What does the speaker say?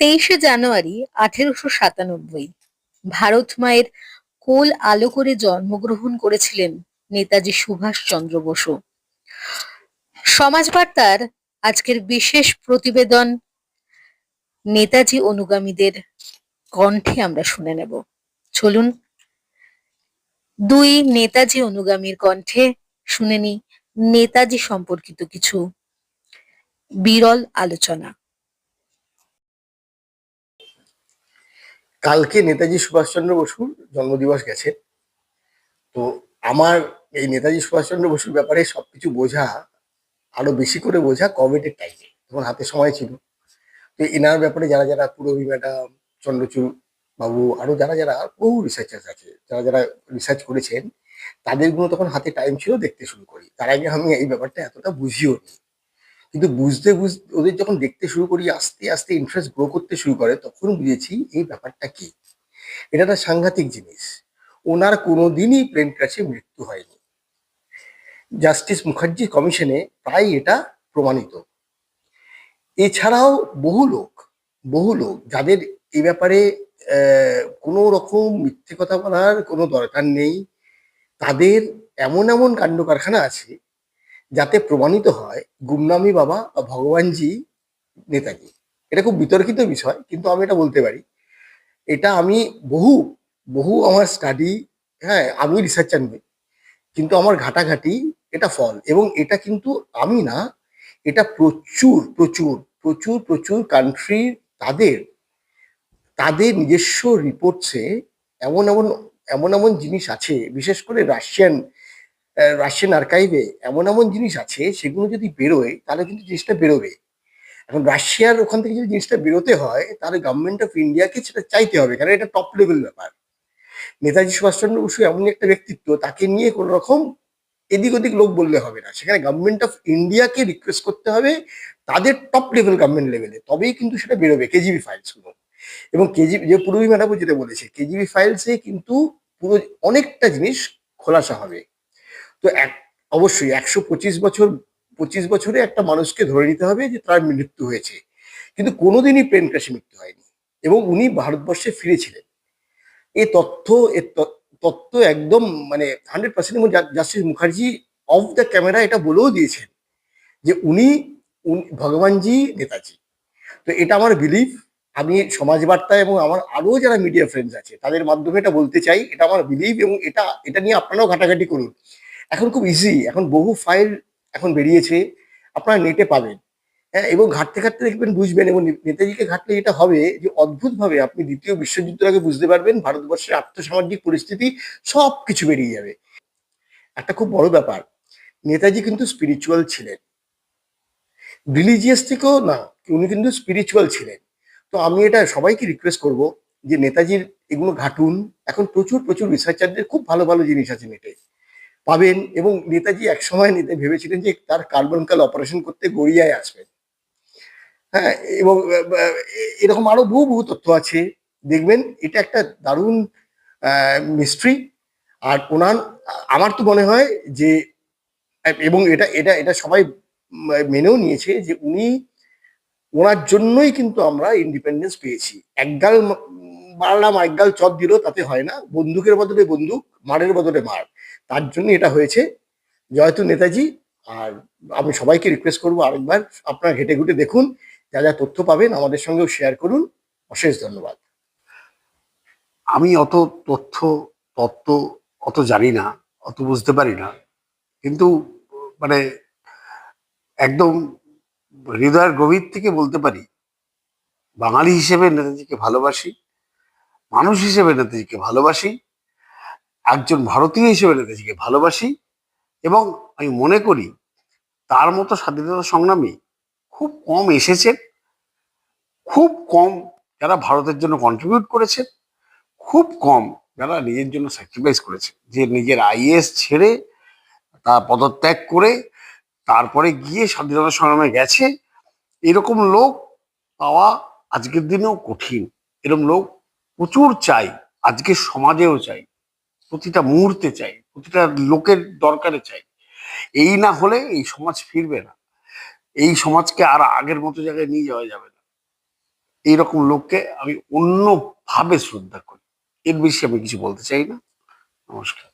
তেইশে জানুয়ারি আঠেরোশো সাতানব্বই। ভারত মায়ের কোল আলো করে জন্মগ্রহণ করেছিলেন নেতাজি সুভাষচন্দ্র বসু। সমাজ বার্তার আজকের বিশেষ প্রতিবেদন নেতাজি অনুগামীদের কণ্ঠে আমরা শুনে নেব। চলুন, দুই নেতাজি অনুগামীর কণ্ঠে শুনে নি নেতাজি সম্পর্কিত কিছু বিরল আলোচনা। কালকে নেতাজি সুভাষচন্দ্র বসুর জন্মদিবস গেছে। তো আমার এই নেতাজি সুভাষচন্দ্র বসুর ব্যাপারে সবকিছু বোঝা, আরও বেশি করে বোঝা কোভিডের টাইমে তখন হাতে সময় ছিল। তো এনার ব্যাপারে যারা যারা পুরবী ম্যাডাম, চন্দ্রচূড় বাবু, আরও যারা যারা, বহু রিসার্চার্স আছে, যারা যারা রিসার্চ করেছেন তাদেরগুলো তখন হাতে টাইম ছিল দেখতে শুরু করি। তার আগে আমি এই ব্যাপারটা এতটা বুঝিও নি। কিন্তু বুঝতে বুঝতে ওদের যখন দেখতে শুরু করি, আস্তে আস্তে ইন্টারেস্ট গ্রো করতে শুরু করে, তখন বুঝেছি এই ব্যাপারটা কি? এটা একটা সাংঘাতিক জিনিস। ওনার কোনোদিনই প্লেন ক্র্যাশে মৃত্যু হয়নি। জাস্টিস মুখার্জি কমিশনে প্রায় এটা প্রমাণিত। এছাড়াও বহু লোক বহু লোক, যাদের এই ব্যাপারে কোনো রকম মিথ্যে কথা বলার কোনো দরকার নেই, তাদের এমন এমন কাণ্ড কারখানা আছে যাতে প্রমাণিত হয় গুমনামি বাবা বা ভগবানজি নেতাজি। এটা খুব বিতর্কিত বিষয়, কিন্তু আমি এটা বলতে পারি। এটা আমি বহু বহু আমার স্টাডি হ্যাঁ আমি রিসার্চার নই কিন্তু আমার ঘাটাঘাটি এটা ফল এবং এটা কিন্তু আমি না, এটা প্রচুর প্রচুর প্রচুর প্রচুর কান্ট্রি তাদের তাদের নিজস্ব রিপোর্টসে এমন এমন এমন এমন জিনিস আছে, বিশেষ করে রাশিয়ান রাশিয়ান আর্কাইভে এমন এমন জিনিস আছে, সেগুলো যদি বেরোয়, তাহলে কিন্তু জিনিসটা বেরোবে। এখন রাশিয়ার ওখান থেকে যদি জিনিসটা বেরোতে হয়, তাহলে গভর্নমেন্ট অফ ইন্ডিয়াকে সেটা চাইতে হবে, কারণ এটা টপ লেভেল ব্যাপার। নেতাজি সুভাষচন্দ্র বসু এমন একটা ব্যক্তিত্ব, তাকে নিয়ে কোনো রকম এদিক ওদিক লোক বললে হবে না। সেখানে গভর্নমেন্ট অফ ইন্ডিয়াকে রিকোয়েস্ট করতে হবে, তাদের টপ লেভেল গভর্নমেন্ট লেভেলে তবেই কিন্তু সেটা বেরোবে কেজিবি ফাইলসগুলো। এবং কেজি যে পূর্বী ম্যাডাম যেটা বলেছে কেজিবি ফাইলসে কিন্তু পুরো অনেকটা জিনিস খোলাসা হবে। তো এক, অবশ্যই একশো পঁচিশ বছর, পঁচিশ বছরে একটা মানুষকে ধরে নিতে হবে যে তার মৃত্যু হয়েছে। কিন্তু কোনোদিনই প্লেন ক্র্যাশে মৃত্যু হয়নি এবং উনি ভারতবর্ষে ফিরেছিলেন। এই তথ্য এর ত- তথ্য একদম মানে হান্ড্রেড পার্সেন্ট এবং justice Mukherjee off the camera এটা বলেও দিয়েছেন যে উনি ভগবানজি, নেতাজি। তো এটা আমার বিলিভ আমি সমাজ বার্তা এবং আমার আরও যারা মিডিয়া ফ্রেন্ডস আছে, তাদের মাধ্যমে এটা বলতে চাই, এটা আমার বিলিভ এবং এটা এটা নিয়ে আপনারাও ঘাটাঘাটি করুন। এখন খুব ইজি এখন বহু ফাইল এখন বেরিয়েছে, আপনারা নেটে পাবেন। হ্যাঁ এবং ঘাটতে ঘাটতে দেখবেন, বুঝবেন এবং নেতাজিকে ঘাটলে এটা হবে যে অদ্ভুতভাবে আপনি দ্বিতীয় বিশ্বযুদ্ধের আগে বুঝতে পারবেন, ভারতবর্ষের আর্থসামাজিক পরিস্থিতি সব কিছু বেরিয়ে যাবে। একটা খুব বড় ব্যাপার, নেতাজি কিন্তু স্পিরিচুয়াল ছিলেন। রিলিজিয়াস থেকেও না, উনি কিন্তু স্পিরিচুয়াল ছিলেন। তো আমি এটা সবাইকে রিকোয়েস্ট করব যে নেতাজির এগুলো ঘাটুন। এখন প্রচুর প্রচুর রিসার্চারদের খুব ভালো ভালো জিনিস আছে নেটে পাবেন এবং নেতাজি একসময় নেতা ভেবেছিলেন যে তার কার্বন কাল অপারেশন করতে গড়িয়ায় আসবেন হ্যাঁ এবং এরকম আরও বহু বহু তথ্য আছে। দেখবেন, এটা একটা দারুণ মিস্ট্রি আর ওনার, আমার তো মনে হয় যে, এবং এটা এটা এটা সবাই মেনেও নিয়েছে যে উনি, ওনার জন্যই কিন্তু আমরা ইন্ডিপেন্ডেন্স পেয়েছি। একগাল মারলাম একগাল চট দিল, তাতে হয় না। বন্দুকের বদলে বন্দুক, মারের বদলে মার। তার জন্য এটা হয়েছে। জয়তু নেতাজি, আর আমি সবাইকে রিকোয়েস্ট করব আরেকবার আপনারা ঘেটে ঘুটে দেখুন, যা যা তথ্য পাবেন, আমাদের সঙ্গেও শেয়ার করুন। অশেষ ধন্যবাদ। আমি অত তথ্য, তত্ত্ব অত জানি না, অত বুঝতে পারি না। কিন্তু মানে একদম হৃদয়ের গভীর থেকে বলতে পারি, বাঙালি হিসেবে নেতাজিকে ভালোবাসি। মানুষ হিসেবে নেতাজিকে ভালোবাসি, একজন ভারতীয় হিসেবে নেতাজিকে ভালোবাসি এবং আমি মনে করি তার মতো স্বাধীনতা সংগ্রামী খুব কম এসেছেন, খুব কম যারা ভারতের জন্য কন্ট্রিবিউট করেছেন, খুব কম যারা নিজের জন্য স্যাক্রিফাইস করেছে যে নিজের আইএস ছেড়ে তা পদত্যাগ করে তারপরে গিয়ে স্বাধীনতা সংগ্রামে গেছে, এরকম লোক পাওয়া আজকের দিনেও কঠিন। এরকম লোক প্রচুর চাই, আজকে সমাজেও চাই, প্রতিটা মুহূর্তে চাই, প্রতিটা লোকের দরকারে চাই। এই না হলে এই সমাজ ফিরবে না। এই সমাজকে আর আগের মতো জায়গায় নিয়ে যাওয়া যাবে না। এইরকম লোককে আমি অন্যভাবে শ্রদ্ধা করি। এর বেশি আমি কিছু বলতে চাই না। নমস্কার।